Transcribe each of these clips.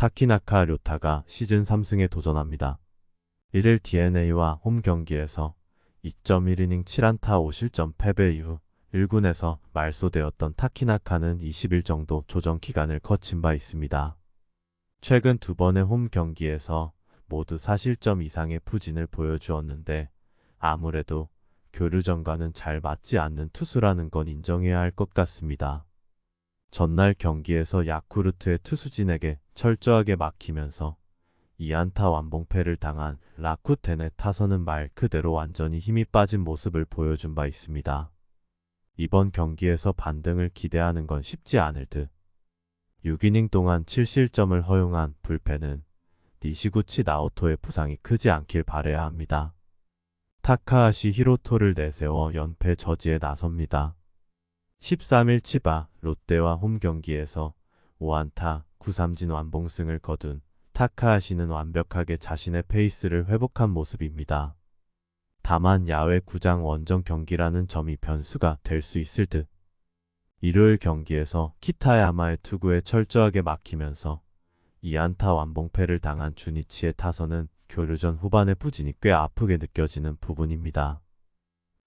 타키나카 료타가 시즌 3승에 도전합니다. 1일 DNA와 홈 경기에서 2.1이닝 7안타 5실점 패배 이후 1군에서 말소되었던 타키나카는 20일 정도 조정 기간을 거친 바 있습니다. 최근 두 번의 홈 경기에서 모두 4실점 이상의 부진을 보여주었는데 아무래도 교류전과는 잘 맞지 않는 투수라는 건 인정해야 할 것 같습니다. 전날 경기에서 야쿠르트의 투수진에게 철저하게 막히면서 2안타 완봉패를 당한 라쿠텐의 타선은 말 그대로 완전히 힘이 빠진 모습을 보여준 바 있습니다. 이번 경기에서 반등을 기대하는 건 쉽지 않을 듯. 6이닝 동안 7실점을 허용한 불펜은 니시구치 나오토의 부상이 크지 않길 바래야 합니다. 타카하시 히로토를 내세워 연패 저지에 나섭니다. 13일 치바 롯데와 홈 경기에서 5안타 9삼진 완봉승을 거둔 타카하시는 완벽하게 자신의 페이스를 회복한 모습입니다. 다만 야외 구장 원정 경기라는 점이 변수가 될 수 있을 듯. 일요일 경기에서 키타야마의 투구에 철저하게 막히면서 2안타 완봉패를 당한 주니치의 타선은 교류전 후반의 부진이 꽤 아프게 느껴지는 부분입니다.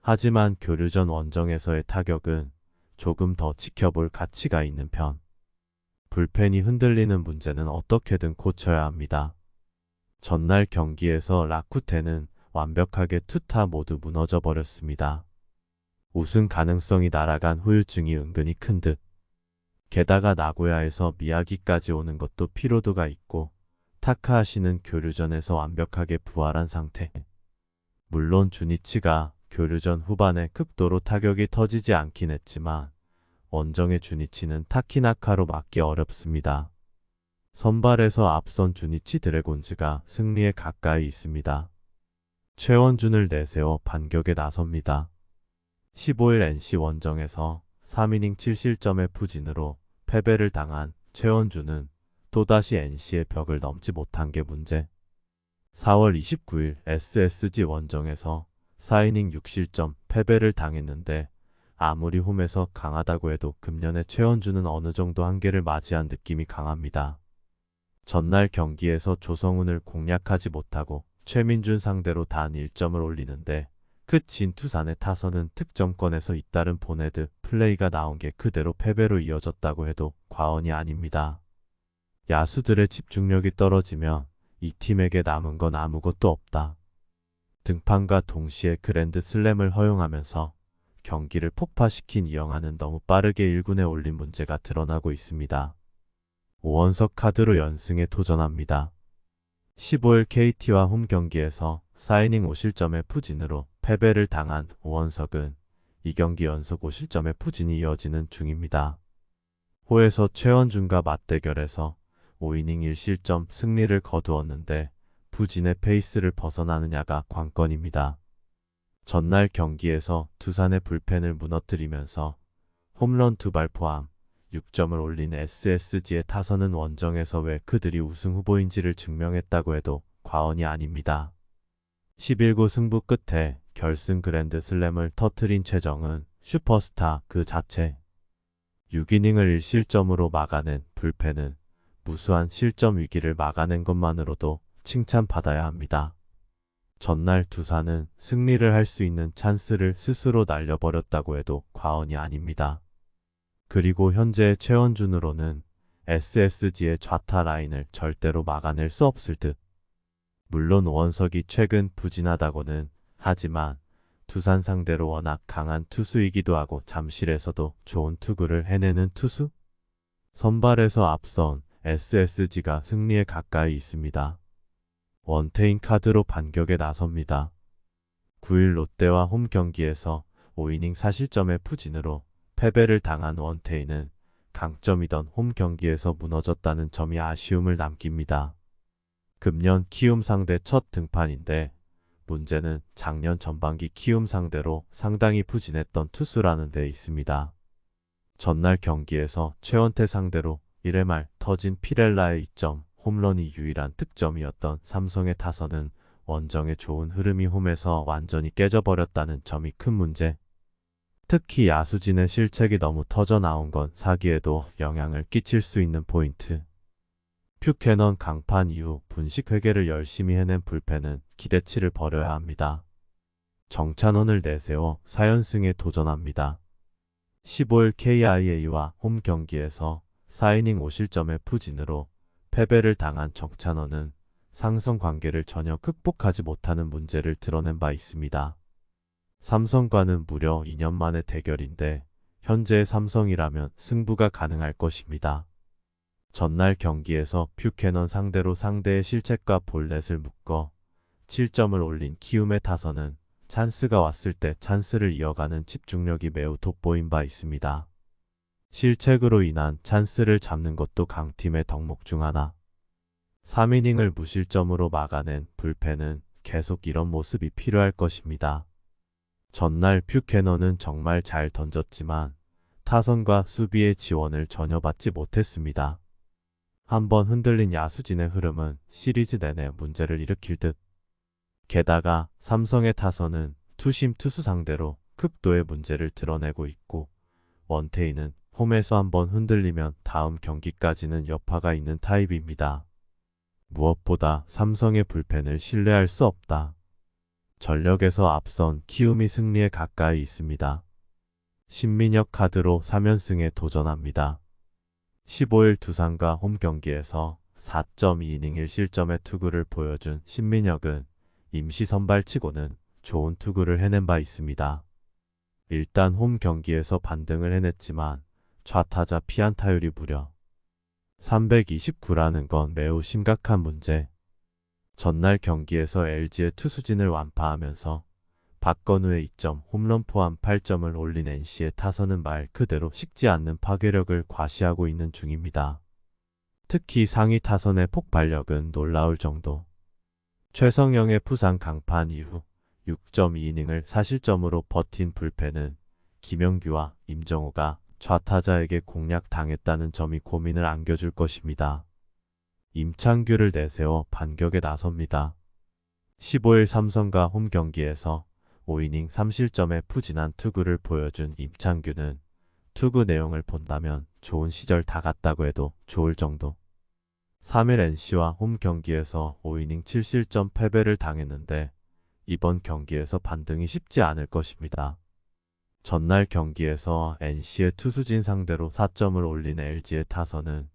하지만 교류전 원정에서의 타격은 조금 더 지켜볼 가치가 있는 편. 불펜이 흔들리는 문제는 어떻게든 고쳐야 합니다. 전날 경기에서 라쿠테는 완벽하게 투타 모두 무너져 버렸습니다. 우승 가능성이 날아간 후유증이 은근히 큰 듯. 게다가 나고야에서 미야기까지 오는 것도 피로도가 있고 타카하시는 교류전에서 완벽하게 부활한 상태. 물론 주니치가 교류전 후반에 극도로 타격이 터지지 않긴 했지만 원정의 주니치는 타키나카로 막기 어렵습니다. 선발에서 앞선 주니치 드래곤즈가 승리에 가까이 있습니다. 최원준을 내세워 반격에 나섭니다. 15일 NC 원정에서 3이닝 7실점의 부진으로 패배를 당한 최원준은 또다시 NC의 벽을 넘지 못한 게 문제. 4월 29일 SSG 원정에서 4이닝 6실점 패배를 당했는데 아무리 홈에서 강하다고 해도 금년의 최원준은 어느 정도 한계를 맞이한 느낌이 강합니다. 전날 경기에서 조성훈을 공략하지 못하고 최민준 상대로 단 1점을 올리는데 끝인 투산의 타선은 득점권에서 잇따른 보네드 플레이가 나온 게 그대로 패배로 이어졌다고 해도 과언이 아닙니다. 야수들의 집중력이 떨어지면 이 팀에게 남은 건 아무것도 없다. 등판과 동시에 그랜드 슬램을 허용하면서 경기를 폭파시킨 이영하는 너무 빠르게 1군에 올린 문제가 드러나고 있습니다. 5원석 카드로 연승에 도전합니다. 15일 KT와 홈 경기에서 4이닝 5실점의 푸진으로 패배를 당한 오원석은 이 경기 연속 5실점의 푸진이 이어지는 중입니다. 호에서 최원준과 맞대결에서 5이닝 1실점 승리를 거두었는데 부진의 페이스를 벗어나느냐가 관건입니다. 전날 경기에서 두산의 불펜을 무너뜨리면서 홈런 두 발 포함 6점을 올린 SSG의 타선은 원정에서 왜 그들이 우승 후보인지를 증명했다고 해도 과언이 아닙니다. 11구 승부 끝에 결승 그랜드 슬램을 터트린 최정은 슈퍼스타 그 자체. 6이닝을 1실점으로 막아낸 불펜은 무수한 실점 위기를 막아낸 것만으로도 칭찬받아야 합니다. 전날 두산은 승리를 할 수 있는 찬스를 스스로 날려버렸다고 해도 과언이 아닙니다. 그리고 현재의 최원준으로는 SSG의 좌타 라인을 절대로 막아낼 수 없을 듯. 물론 오원석이 최근 부진하다고는 하지만 두산 상대로 워낙 강한 투수이기도 하고 잠실에서도 좋은 투구를 해내는 투수? 선발에서 앞선 SSG가 승리에 가까이 있습니다. 원태인 카드로 반격에 나섭니다. 9일 롯데와 홈 경기에서 5이닝 4실점의 푸진으로 패배를 당한 원태인은 강점이던 홈 경기에서 무너졌다는 점이 아쉬움을 남깁니다. 금년 키움 상대 첫 등판인데 문제는 작년 전반기 키움 상대로 상당히 부진했던 투수라는 데 있습니다. 전날 경기에서 최원태 상대로 1회 말 터진 피렐라의 2점 홈런이 유일한 득점이었던 삼성의 타선은 원정의 좋은 흐름이 홈에서 완전히 깨져버렸다는 점이 큰 문제. 특히 야수진의 실책이 너무 터져 나온 건 사기에도 영향을 끼칠 수 있는 포인트. 퓨캐넌 강판 이후 분식 회계를 열심히 해낸 불펜은 기대치를 버려야 합니다. 정찬원을 내세워 4연승에 도전합니다. 15일 KIA와 홈 경기에서 4이닝 5실점의 푸진으로 패배를 당한 정찬원은 상성 관계를 전혀 극복하지 못하는 문제를 드러낸 바 있습니다. 삼성과는 무려 2년 만의 대결인데 현재의 삼성이라면 승부가 가능할 것입니다. 전날 경기에서 뷰캐넌 상대로 상대의 실책과 볼넷을 묶어 7점을 올린 키움의 타선은 찬스가 왔을 때 찬스를 이어가는 집중력이 매우 돋보인 바 있습니다. 실책으로 인한 찬스를 잡는 것도 강팀의 덕목 중 하나. 3이닝을 무실점으로 막아낸 불펜은 계속 이런 모습이 필요할 것입니다. 전날 퓨캐너는 정말 잘 던졌지만 타선과 수비의 지원을 전혀 받지 못했습니다. 한번 흔들린 야수진의 흐름은 시리즈 내내 문제를 일으킬 듯. 게다가 삼성의 타선은 투심 투수 상대로 극도의 문제를 드러내고 있고 원태인은 홈에서 한번 흔들리면 다음 경기까지는 여파가 있는 타입입니다. 무엇보다 삼성의 불펜을 신뢰할 수 없다. 전력에서 앞선 키움이 승리에 가까이 있습니다. 신민혁 카드로 3연승에 도전합니다. 15일 두산과 홈 경기에서 4.2이닝 1실점의 투구를 보여준 신민혁은 임시 선발치고는 좋은 투구를 해낸 바 있습니다. 일단 홈 경기에서 반등을 해냈지만 좌타자 피안타율이 무려 329라는 건 매우 심각한 문제. 전날 경기에서 LG의 투수진을 완파하면서 박건우의 2점 홈런 포함 8점을 올린 NC의 타선은 말 그대로 식지 않는 파괴력을 과시하고 있는 중입니다. 특히 상위 타선의 폭발력은 놀라울 정도. 최성영의 부상 강판 이후 6.2이닝을 사실점으로 버틴 불펜은 김영규와 임정호가 좌타자에게 공략당했다는 점이 고민을 안겨줄 것입니다. 임창규를 내세워 반격에 나섭니다. 15일 삼성과 홈 경기에서 5이닝 3실점의 푸진한 투구를 보여준 임창규는 투구 내용을 본다면 좋은 시절 다 갔다고 해도 좋을 정도. 3일 NC와 홈 경기에서 5이닝 7실점 패배를 당했는데 이번 경기에서 반등이 쉽지 않을 것입니다. 전날 경기에서 NC의 투수진 상대로 4점을 올린 LG의 타선은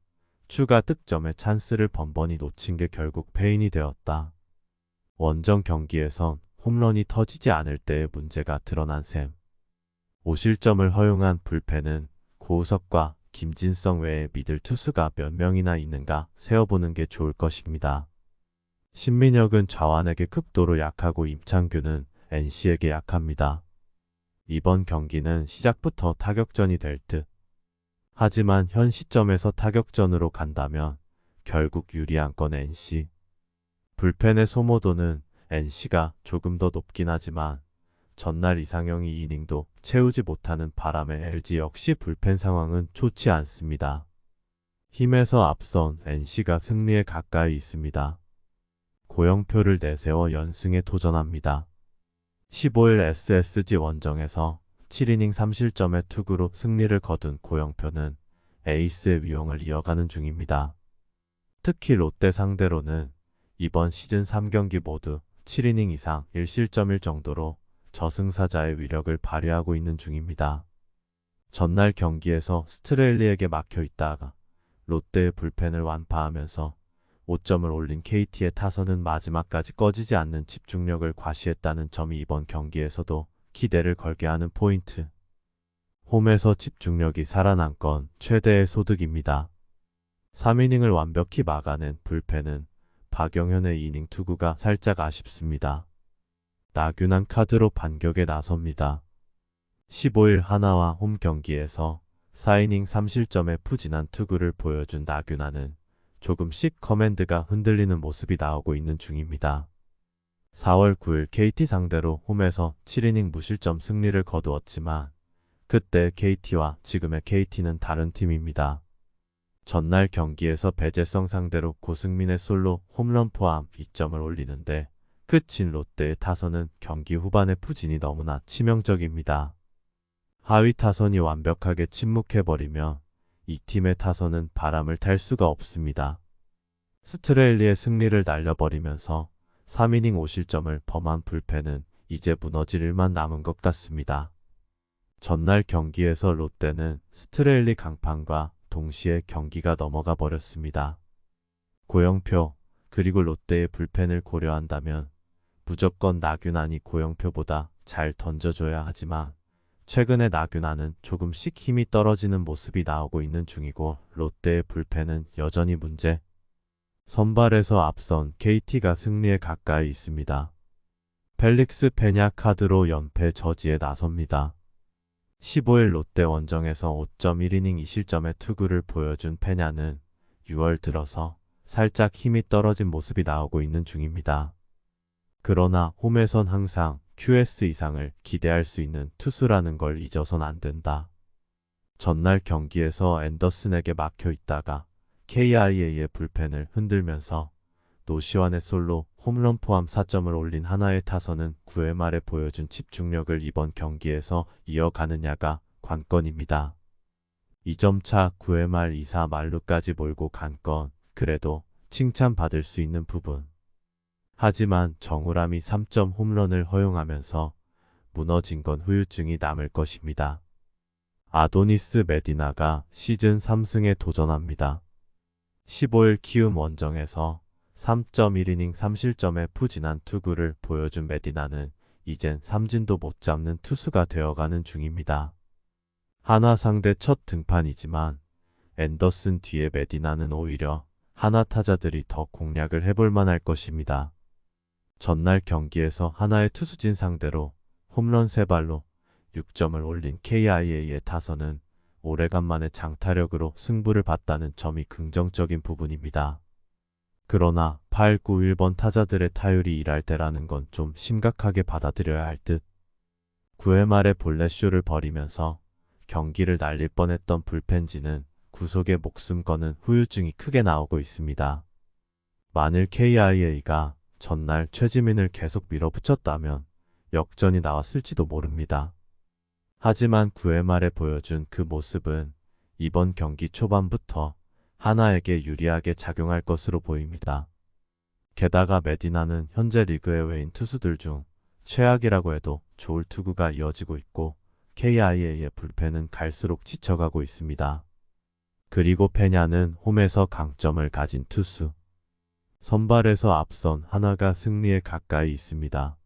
추가 득점의 찬스를 번번이 놓친 게 결국 패인이 되었다. 원정 경기에선 홈런이 터지지 않을 때의 문제가 드러난 셈. 5실점을 허용한 불펜은 고우석과 김진성 외에 믿을 투수가 몇 명이나 있는가 세어보는 게 좋을 것입니다. 신민혁은 좌완에게 극도로 약하고 임창규는 NC에게 약합니다. 이번 경기는 시작부터 타격전이 될 듯. 하지만 현 시점에서 타격전으로 간다면 결국 유리한 건 NC. 불펜의 소모도는 NC가 조금 더 높긴 하지만 전날 이상형이 이닝도 채우지 못하는 바람에 LG 역시 불펜 상황은 좋지 않습니다. 힘에서 앞선 NC가 승리에 가까이 있습니다. 고영표를 내세워 연승에 도전합니다. 15일 SSG 원정에서 7이닝 3실점의 투구로 승리를 거둔 고영표는 에이스의 위용을 이어가는 중입니다. 특히 롯데 상대로는 이번 시즌 3경기 모두 7이닝 이상 1실점일 정도로 저승사자의 위력을 발휘하고 있는 중입니다. 전날 경기에서 스트레일리에게 막혀 있다가 롯데의 불펜을 완파하면서 5점을 올린 KT의 타선은 마지막까지 꺼지지 않는 집중력을 과시했다는 점이 이번 경기에서도 기대를 걸게 하는 포인트. 홈에서 집중력이 살아난 건 최대의 소득입니다. 3이닝을 완벽히 막아낸 불펜은 박영현의 이닝 투구가 살짝 아쉽습니다. 나균한 카드로 반격에 나섭니다. 15일 하나와 홈 경기에서 4이닝 3실점의 푸진한 투구를 보여준 나균아는 조금씩 커맨드가 흔들리는 모습이 나오고 있는 중입니다. 4월 9일 KT 상대로 홈에서 7이닝 무실점 승리를 거두었지만 그때 KT와 지금의 KT는 다른 팀입니다. 전날 경기에서 배재성 상대로 고승민의 솔로 홈런 포함 2점을 올리는데 끝인 롯데의 타선은 경기 후반의 푸진이 너무나 치명적입니다. 하위 타선이 완벽하게 침묵해버리며 이 팀의 타선은 바람을 탈 수가 없습니다. 스트레일리의 승리를 날려버리면서 3이닝 5실점을 범한 불펜은 이제 무너질 일만 남은 것 같습니다. 전날 경기에서 롯데는 스트레일리 강판과 동시에 경기가 넘어가 버렸습니다. 고영표 그리고 롯데의 불펜을 고려한다면 무조건 나균안이 고영표보다 잘 던져줘야 하지만 최근에 나균안은 조금씩 힘이 떨어지는 모습이 나오고 있는 중이고 롯데의 불펜은 여전히 문제. 선발에서 앞선 KT가 승리에 가까이 있습니다. 펠릭스 페냐 카드로 연패 저지에 나섭니다. 15일 롯데 원정에서 5.1이닝 2실점의 투구를 보여준 페냐는 6월 들어서 살짝 힘이 떨어진 모습이 나오고 있는 중입니다. 그러나 홈에선 항상 QS 이상을 기대할 수 있는 투수라는 걸 잊어선 안 된다. 전날 경기에서 앤더슨에게 막혀 있다가 KIA의 불펜을 흔들면서 노시환의 솔로 홈런 포함 4점을 올린 하나의 타선은 9회 말에 보여준 집중력을 이번 경기에서 이어가느냐가 관건입니다. 2점 차 9회 말 2사 말루까지 몰고 간 건 그래도 칭찬받을 수 있는 부분. 하지만 정우람이 3점 홈런을 허용하면서 무너진 건 후유증이 남을 것입니다. 아도니스 메디나가 시즌 3승에 도전합니다. 15일 키움 원정에서 3.1이닝 3실점의 푸진한 투구를 보여준 메디나는 이젠 삼진도 못 잡는 투수가 되어가는 중입니다. 하나 상대 첫 등판이지만 앤더슨 뒤에 메디나는 오히려 하나 타자들이 더 공략을 해볼 만할 것입니다. 전날 경기에서 하나의 투수진 상대로 홈런 3발로 6점을 올린 KIA의 타선은 오래간만에 장타력으로 승부를 봤다는 점이 긍정적인 부분입니다. 그러나 8, 9, 1번 타자들의 타율이 일할 때라는 건 좀 심각하게 받아들여야 할 듯. 9회 말에 볼넷쇼를 벌이면서 경기를 날릴 뻔했던 불펜지는 구속에 목숨 거는 후유증이 크게 나오고 있습니다. 만일 KIA가 전날 최지민을 계속 밀어붙였다면 역전이 나왔을지도 모릅니다. 하지만 9회 말에 보여준 그 모습은 이번 경기 초반부터 하나에게 유리하게 작용할 것으로 보입니다. 게다가 메디나는 현재 리그의 외인 투수들 중 최악이라고 해도 좋을 투구가 이어지고 있고 KIA의 불펜은 갈수록 지쳐가고 있습니다. 그리고 페냐는 홈에서 강점을 가진 투수. 선발에서 앞선 하나가 승리에 가까이 있습니다.